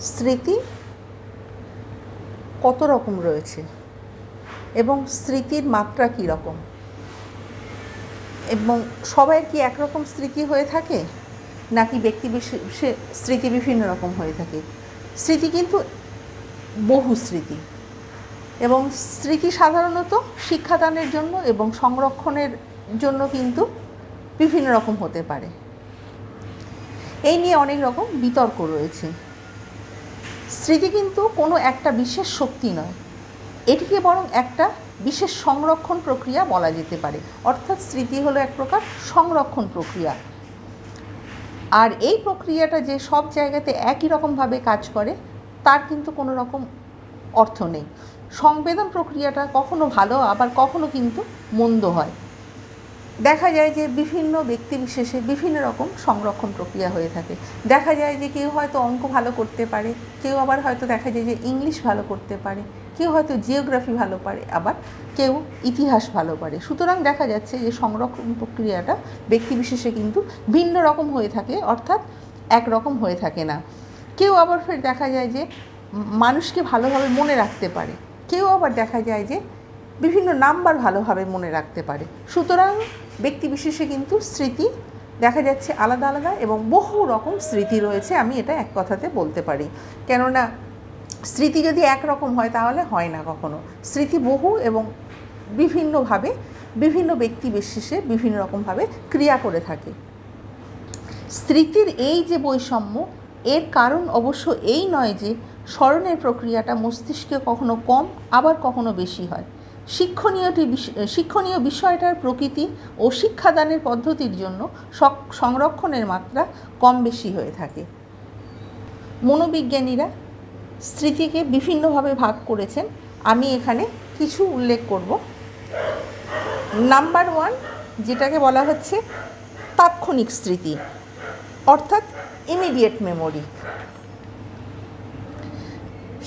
স্মৃতি কত রকম রয়েছে? এবং স্মৃতির মাত্রা কী রকম? এবং সবাই কি একরকম স্মৃতি হয়ে থাকে? নাকি ব্যক্তি বিশেষে স্মৃতি বিভিন্ন রকম হয়ে থাকে? স্মৃতি কিন্তু বহু স্মৃতি। এবং স্মৃতি সাধারণত শিক্ষাদানের জন্য এবং সংরক্ষণের জন্য কিন্তু বিভিন্ন রকম হতে পারে। এই নিয়ে অনেক রকম বিতর্ক রয়েছে। স্মৃতি কিন্তু কোনো একটা বিশেষ শক্তি নয়। এটিকে বরং একটা বিশেষ সংরক্ষণ প্রক্রিয়া বলা যেতে পারে। অর্থাৎ স্মৃতি হলো এক প্রকার সংরক্ষণ প্রক্রিয়া। আর এই প্রক্রিয়াটা যে সব জায়গাতে একই রকমভাবে কাজ করে, তার কিন্তু কোনো রকম অর্থ নেই। সংবেদন প্রক্রিয়াটা কখনো ভালো, আবার কখনো কিন্তু মন্দ হয়। দেখা যায় যে বিভিন্ন ব্যক্তি বিশেষে বিভিন্ন রকম সংরক্ষণ প্রক্রিয়া হয়ে থাকে। দেখা যায় যে কেউ হয়তো অঙ্ক ভালো করতে পারে, কেউ আবার হয়তো দেখা যায় যে ইংলিশ ভালো করতে পারে, কেউ হয়তো জিওগ্রাফি ভালো পারে, আবার কেউ ইতিহাস ভালো পারে। সুতরাং দেখা যাচ্ছে যে সংরক্ষণ প্রক্রিয়াটা ব্যক্তি বিশেষে কিন্তু ভিন্ন রকম হয়ে থাকে, অর্থাৎ একরকম হয়ে থাকে না। কেউ আবার ফের দেখা যায় যে মানুষকে ভালোভাবে মনে রাখতে পারে, কেউ আবার দেখা যায় যে বিভিন্ন নাম্বার ভালোভাবে মনে রাখতে পারে। সুতরাং ব্যক্তি বিশেষে কিন্তু স্মৃতি দেখা যাচ্ছে আলাদা আলাদা এবং বহু রকম স্মৃতি রয়েছে, আমি এটা এক কথাতে বলতে পারি। কেননা স্মৃতি যদি একরকম হয় তাহলে হয় না কখনো। স্মৃতি বহু এবং বিভিন্নভাবে বিভিন্ন ব্যক্তি বিশেষে বিভিন্ন রকমভাবে ক্রিয়া করে থাকে। স্মৃতির এই যে বৈষম্য, এর কারণ অবশ্য এই নয় যে স্মরণের প্রক্রিয়াটা মস্তিষ্কে কখনো কম, আবার কখনো বেশি হয়। শিক্ষণীয়টি শিক্ষণীয় বিষয়টার প্রকৃতি ও শিক্ষাদানের পদ্ধতির জন্য সংরক্ষণের মাত্রা কম বেশি হয়ে থাকে। মনোবিজ্ঞানীরা স্মৃতিকে বিভিন্নভাবে ভাগ করেছেন। আমি এখানে কিছু উল্লেখ করব। নাম্বার ওয়ান, যেটাকে বলা হচ্ছে তাৎক্ষণিক স্মৃতি, অর্থাৎ ইমিডিয়েট মেমোরি।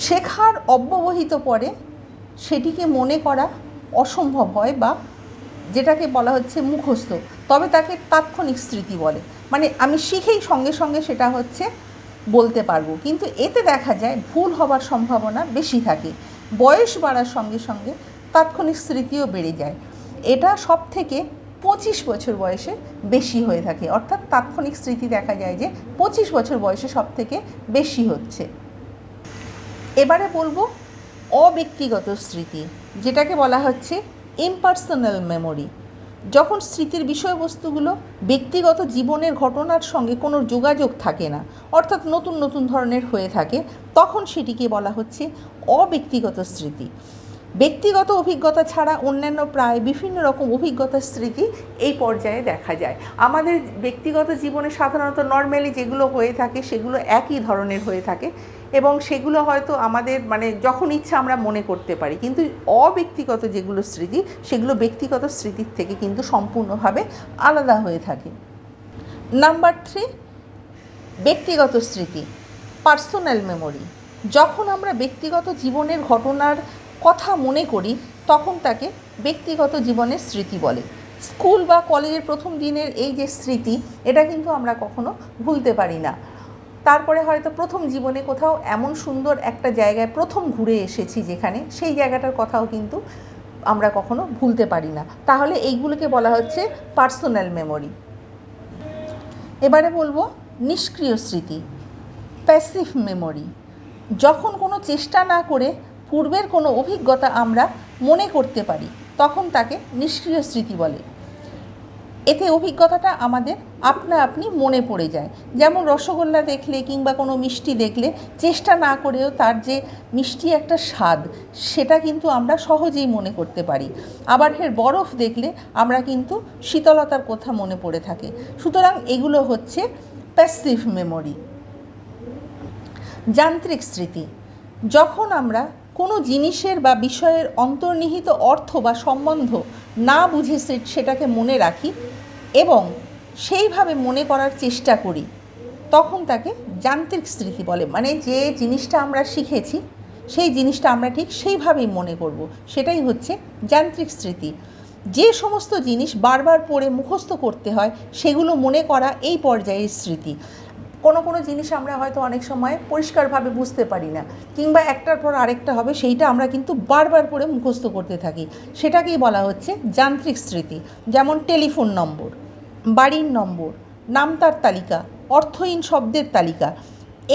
শেখার অব্যবহিত পরে সেটিকে মনে করা অসম্ভব হয় বা যেটাকে বলা হচ্ছে মুখস্থ। তবে তাকে তাৎক্ষণিক স্মৃতি বলে। মানে আমি শিখেই সঙ্গে সঙ্গে সেটা হচ্ছে বলতে পারব। কিন্তু এতে দেখা যায় ভুল হবার সম্ভাবনা বেশি থাকে। বয়স বাড়ার সঙ্গে সঙ্গে তাৎক্ষণিক স্মৃতিও বেড়ে যায়। এটা সব থেকে পঁচিশ বছর বয়সে বেশি হয়ে থাকে। অর্থাৎ তাৎক্ষণিক স্মৃতি দেখা যায় যে পঁচিশ বছর বয়সে সব থেকে বেশি হচ্ছে। এবারে বলব অব্যক্তিগত স্মৃতি, যেটাকে বলা হচ্ছে ইমপার্সোনাল মেমোরি যখন স্মৃতির বিষয়বস্তুগুলো ব্যক্তিগত জীবনের ঘটনার সঙ্গে কোনো যোগাযোগ থাকে না, অর্থাৎ নতুন নতুন ধরনের হয়ে থাকে, তখন সেটিকে বলা হচ্ছে অব্যক্তিগত স্মৃতি। ব্যক্তিগত অভিজ্ঞতা ছাড়া অন্যান্য প্রায় বিভিন্ন রকম অভিজ্ঞতার স্মৃতি এই পর্যায়ে দেখা যায়। আমাদের ব্যক্তিগত জীবনে সাধারণত নর্মালি যেগুলো হয়ে থাকে, সেগুলো একই ধরনের হয়ে থাকে। এবং সেগুলো হয়তো আমাদের মানে যখন ইচ্ছা আমরা মনে করতে পারি। কিন্তু অব্যক্তিগত যেগুলো স্মৃতি, সেগুলো ব্যক্তিগত স্মৃতির থেকে কিন্তু সম্পূর্ণভাবে আলাদা হয়ে থাকে। নাম্বার থ্রি, ব্যক্তিগত স্মৃতি, পার্সোনাল মেমোরি। যখন আমরা ব্যক্তিগত জীবনের ঘটনার কথা মনে করি, তখন তাকে ব্যক্তিগত জীবনের স্মৃতি বলে। স্কুল বা কলেজের প্রথম দিনের এই যে স্মৃতি, এটা কিন্তু আমরা কখনো ভুলতে পারি না। তারপরে হয়তো প্রথম জীবনে কোথাও এমন সুন্দর একটা জায়গায় প্রথম ঘুরে এসেছি যেখানে, সেই জায়গাটার কথাও কিন্তু আমরা কখনো ভুলতে পারি না। তাহলে এইগুলোকে বলা হচ্ছে পার্সোনাল মেমোরি। এবারে বলব নিষ্ক্রিয় স্মৃতি, প্যাসিভ মেমোরি। যখন কোনো চেষ্টা না করে পূর্বের কোনো অভিজ্ঞতা আমরা মনে করতে পারি, তখন তাকে নিষ্ক্রিয় স্মৃতি বলে। এতে অভিজ্ঞতাটা আমাদের আপনা আপনি মনে পড়ে যায়। যেমন রসগোল্লা দেখলে কিংবা কোনো মিষ্টি দেখলে চেষ্টা না করেও তার যে মিষ্টি একটা স্বাদ, সেটা কিন্তু আমরা সহজেই মনে করতে পারি। আবার ফের বরফ দেখলে আমরা কিন্তু শীতলতার কথা মনে পড়ে থাকে। সুতরাং এগুলো হচ্ছে প্যাসিভ মেমোরি যান্ত্রিক স্মৃতি। যখন আমরা কোনো জিনিসের বা বিষয়ের অন্তর্নিহিত অর্থ বা সম্বন্ধ না বুঝে সেটাকে মনে রাখি এবং সেইভাবে মনে করার চেষ্টা করি, তখন তাকে যান্ত্রিক স্মৃতি বলে। মানে যে জিনিসটা আমরা শিখেছি, সেই জিনিসটা আমরা ঠিক সেইভাবেই মনে করব। সেটাই হচ্ছে যান্ত্রিক স্মৃতি। যে সমস্ত জিনিস বারবার পড়ে মুখস্থ করতে হয়, সেগুলো মনে করা এই পর্যায়ের স্মৃতি। কোনো কোনো জিনিস আমরা হয়তো অনেক সময় পরিষ্কারভাবে বুঝতে পারি না, কিংবা একটার পর আরেকটা হবে, সেইটা আমরা কিন্তু বারবার করে মুখস্থ করতে থাকি। সেটাকেই বলা হচ্ছে যান্ত্রিক স্মৃতি, যেমন টেলিফোন নম্বর, বাড়ির নম্বর নামতার তালিকা, অর্থহীন শব্দের তালিকা।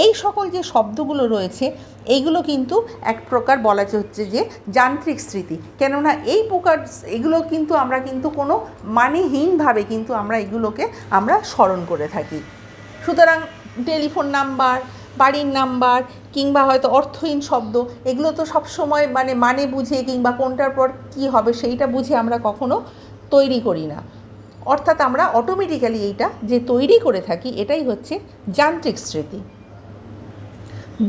এই সকল যে শব্দগুলো রয়েছে, এইগুলো কিন্তু এক প্রকার বলা হচ্ছে যে যান্ত্রিক স্মৃতি। কেননা এই প্রকার এগুলো কিন্তু আমরা কিন্তু কোনো মানেহীনভাবে কিন্তু আমরা এগুলোকে আমরা স্মরণ করে থাকি। সুতরাং টেলিফোন নাম্বার, বাড়ির নাম্বার, কিংবা হয়তো অর্থহীন শব্দ, এগুলো তো সবসময় মানে মানে বুঝে কিংবা কোনটার পর কী হবে সেইটা বুঝে আমরা কখনো তৈরি করি না। অর্থাৎ আমরা অটোমেটিক্যালি এইটা যে তৈরি করে থাকি, এটাই হচ্ছে যান্ত্রিক স্মৃতি।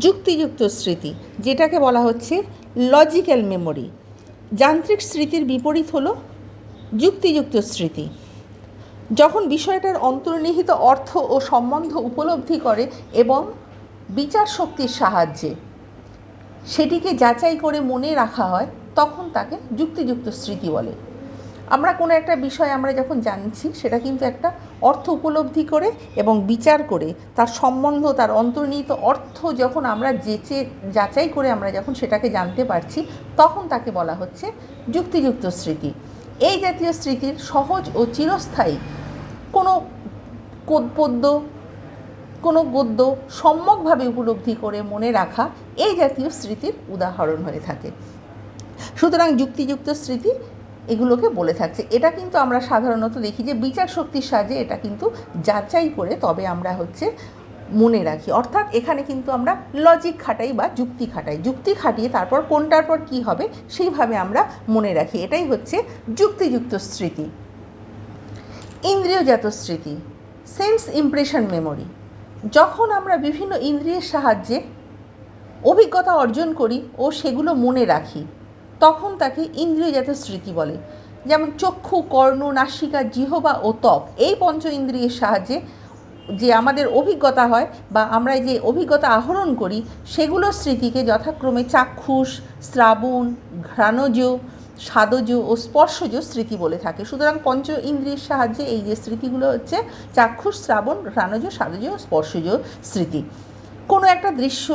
যুক্তিযুক্ত স্মৃতি, যেটাকে বলা হচ্ছে লজিক্যাল মেমোরি যান্ত্রিক স্মৃতির বিপরীত হলো যুক্তিযুক্ত স্মৃতি। যখন বিষয়টার অন্তর্নিহিত অর্থ ও সম্বন্ধ উপলব্ধি করে এবং বিচার শক্তির সাহায্যে সেটিকে যাচাই করে মনে রাখা হয়, তখন তাকে যুক্তিযুক্ত স্মৃতি বলে। আমরা কোনো একটা বিষয় আমরা যখন জানছি, সেটা কিন্তু একটা অর্থ উপলব্ধি করে এবং বিচার করে, তার সম্বন্ধ, তার অন্তর্নিহিত অর্থ যখন আমরা যেচে, যাচাই করে আমরা যখন সেটাকে জানতে পারছি, তখন তাকে বলা হচ্ছে যুক্তিযুক্ত স্মৃতি। এই জাতীয় স্মৃতির সহজ ও চিরস্থায়ী কোনো পদ্য কোনো গদ্য সম্যকভাবে উপলব্ধি করে মনে রাখা এই জাতীয় স্মৃতির উদাহরণ হয়ে থাকে। সুতরাং যুক্তিযুক্ত স্মৃতি এগুলোকে বলে থাকছে। এটা কিন্তু আমরা সাধারণত দেখি যে বিচার শক্তির সাহায্যে এটা কিন্তু যাচাই করে তবে আমরা হচ্ছে মনে রাখি। অর্থাৎ এখানে কিন্তু আমরা লজিক খাটাই বা যুক্তি খাটাই। যুক্তি খাটিয়ে তারপর কোনটার পর কী হবে সেইভাবে আমরা মনে রাখি। এটাই হচ্ছে যুক্তিযুক্ত স্মৃতি। ইন্দ্রিয়জাত স্মৃতি সেন্স ইমপ্রেশন মেমোরি যখন আমরা বিভিন্ন ইন্দ্রিয়ের সাহায্যে অভিজ্ঞতা অর্জন করি ও সেগুলো মনে রাখি, তখন তাকে ইন্দ্রিয়জাত স্মৃতি বলে। যেমন চক্ষু, কর্ণ, নাসিকা, জিহবা ও ত্বক, এই পঞ্চ ইন্দ্রিয়ের সাহায্যে যে আমাদের অভিজ্ঞতা হয় বা আমরা যে অভিজ্ঞতা আহরণ করি সেগুলোর স্মৃতিকে যথাক্রমে চাক্ষুষ, শ্রাবণ, ঘ্রাণজ স্বাদজ ও স্পর্শজ স্মৃতি বলে থাকে। সুতরাং পঞ্চ ইন্দ্রিয়ের সাহায্যে এই যে স্মৃতিগুলো হচ্ছে, চাক্ষুষ, শ্রাবণ ঘ্রাণজ স্বাদজ ও স্পর্শজ স্মৃতি। কোনো একটা দৃশ্য,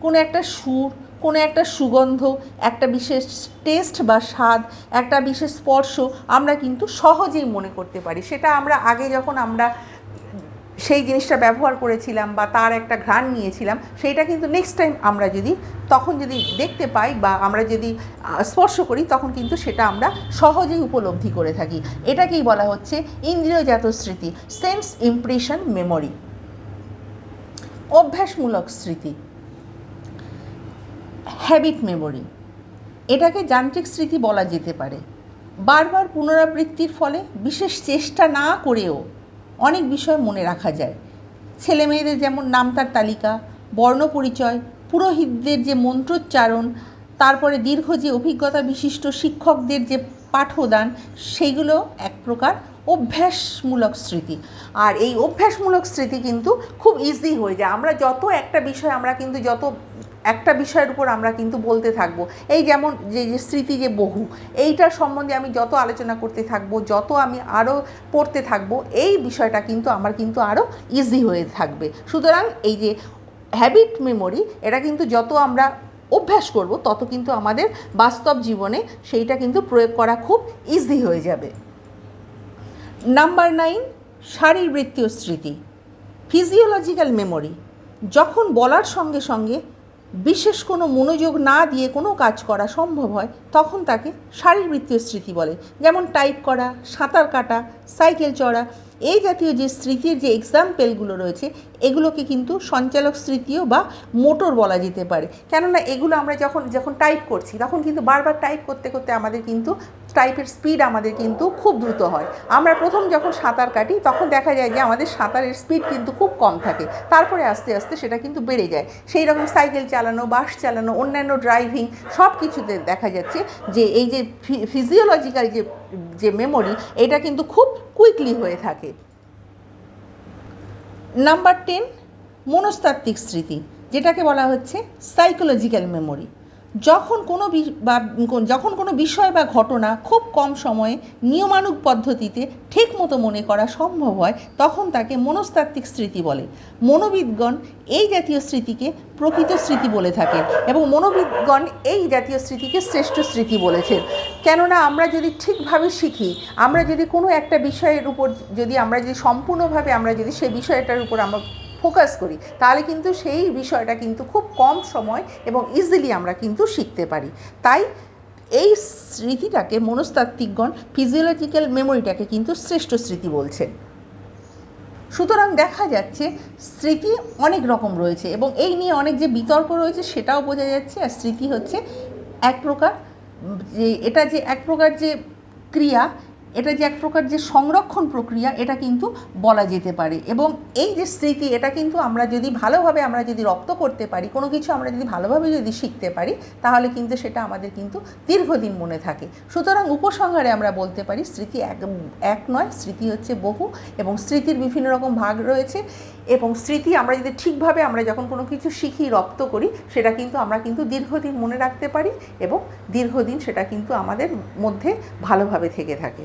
কোনো একটা সুর, কোনো একটা সুগন্ধ, একটা বিশেষ টেস্ট বা স্বাদ, একটা বিশেষ স্পর্শ আমরা কিন্তু সহজেই মনে করতে পারি। সেটা আমরা আগে যখন আমরা সেই জিনিসটা ব্যবহার করেছিলাম বা তার একটা ঘ্রাণ নিয়েছিলাম, সেইটা কিন্তু নেক্সট টাইম আমরা যদি, তখন যদি দেখতে পাই বা আমরা যদি স্পর্শ করি, তখন কিন্তু সেটা আমরা সহজেই উপলব্ধি করে থাকি। এটাকেই বলা হচ্ছে ইন্দ্রিয়জাত স্মৃতি সেন্স ইমপ্রেশন মেমোরি অভ্যাসমূলক স্মৃতি হ্যাবিট মেমোরি এটাকে যান্ত্রিক স্মৃতি বলা যেতে পারে। বারবার পুনরাবৃত্তির ফলে বিশেষ চেষ্টা না করেও অনেক বিষয় মনে রাখা যায়। ছেলে মেয়েদের যেমন নামতার তালিকা, বর্ণ পরিচয়, পুরোহিতদের যে মন্ত্রোচ্চারণ, তারপরে দীর্ঘ যে অভিজ্ঞতা বিশিষ্ট শিক্ষকদের যে পাঠদান সেইগুলো এক প্রকার অভ্যাসমূলক স্মৃতি। আর এই অভ্যাসমূলক স্মৃতি কিন্তু খুব ইজি হয়ে যায়। আমরা যত একটা বিষয় আমরা কিন্তু যত একটা বিষয়ের উপর আমরা কিন্তু বলতে থাকব। এই যেমন যে যে স্মৃতি যে বহু, এইটার সম্বন্ধে আমি যত আলোচনা করতে থাকব, যত আমি আরও পড়তে থাকব, এই বিষয়টা কিন্তু আমার কিন্তু আরও ইজি হয়ে থাকবে। সুতরাং এই যে হ্যাবিট মেমোরি এটা কিন্তু যত আমরা অভ্যাস করব, তত কিন্তু আমাদের বাস্তব জীবনে সেইটা কিন্তু প্রয়োগ করা খুব ইজি হয়ে যাবে। নাম্বার নাইন শারীরবৃত্তীয় স্মৃতি ফিজিওলজিক্যাল মেমোরি যখন বলার সঙ্গে সঙ্গে বিশেষ কোনো মনোযোগ না দিয়ে কোনো কাজ করা সম্ভব হয়, তখন তাকে শারীরবৃত্তীয় স্মৃতি বলে। যেমন টাইপ করা, সাঁতার কাটা, সাইকেল চড়া, এই জাতীয় যে স্মৃতির যে এক্সাম্পেলগুলো রয়েছে, এগুলোকে কিন্তু সঞ্চালক স্মৃতিও বা মোটর বলা যেতে পারে। কেননা এগুলো আমরা যখন যখন টাইপ করছি, তখন কিন্তু বারবার টাইপ করতে করতে আমাদের কিন্তু টাইপের স্পিড আমাদের কিন্তু খুব দ্রুত হয়। আমরা প্রথম যখন সাঁতার কাটি, তখন দেখা যায় যে আমাদের সাঁতারের স্পিড কিন্তু খুব কম থাকে। তারপরে আস্তে আস্তে সেটা কিন্তু বেড়ে যায়। সেই রকম সাইকেল চালানো, বাস চালানো, অন্যান্য ড্রাইভিং সব কিছুতে দেখা যাচ্ছে যে এই যে ফিজিওলজিক্যাল যে যে মেমোরি এটা কিন্তু খুব কুইকলি হয়ে থাকে। নাম্বার টেন মনস্তাত্ত্বিক স্মৃতি, যেটাকে বলা হচ্ছে সাইকোলজিক্যাল মেমোরি যখন কোনো বি- যখন কোনো বিষয় বা ঘটনা খুব কম সময়ে নিয়মানুগ পদ্ধতিতে ঠিক মতো মনে করা সম্ভব হয়, তখন তাকে মনস্তাত্ত্বিক স্মৃতি বলে। মনোবিদগণ এই জাতীয় স্মৃতিকে প্রকৃত স্মৃতি বলে থাকেন এবং মনোবিদগণ এই জাতীয় স্মৃতিকে শ্রেষ্ঠ স্মৃতি বলেছেন। কেননা আমরা যদি ঠিকভাবে শিখি, আমরা যদি কোনো একটা বিষয়ের উপর যদি আমরা যদি সম্পূর্ণভাবে আমরা যদি সেই বিষয়টার উপর আমরা ফোকাস করি, তাহলে কিন্তু সেই বিষয়টা কিন্তু খুব কম সময় এবং ইজিলি আমরা কিন্তু শিখতে পারি। তাই এই স্মৃতিটাকে মনস্তাত্ত্বিকগণ ফিজিওলজিক্যাল মেমোরিটাকে কিন্তু শ্রেষ্ঠ স্মৃতি বলছেন সুতরাং দেখা যাচ্ছে স্মৃতি অনেক রকম রয়েছে এবং এই নিয়ে অনেক যে বিতর্ক রয়েছে সেটাও বোঝা যাচ্ছে। আর স্মৃতি হচ্ছে এক প্রকার, যে এটা যে এক প্রকার যে ক্রিয়া এটা যে এক প্রকার যে সংরক্ষণ প্রক্রিয়া, এটা কিন্তু বলা যেতে পারে। এবং এই যে স্মৃতি, এটা কিন্তু আমরা যদি ভালোভাবে আমরা যদি রপ্ত করতে পারি, কোনো কিছু আমরা যদি ভালোভাবে যদি শিখতে পারি, তাহলে কিন্তু সেটা আমাদের কিন্তু দীর্ঘদিন মনে থাকে। সুতরাং উপসংহারে আমরা বলতে পারি, স্মৃতি এক এক নয়, স্মৃতি হচ্ছে বহু এবং স্মৃতির বিভিন্ন রকম ভাগ রয়েছে এবং স্মৃতি আমরা যদি ঠিকভাবে আমরা যখন কোনো কিছু শিখি, রপ্ত করি, সেটা কিন্তু আমরা কিন্তু দীর্ঘদিন মনে রাখতে পারি এবং দীর্ঘদিন সেটা কিন্তু আমাদের মধ্যে ভালোভাবে থেকে থাকে।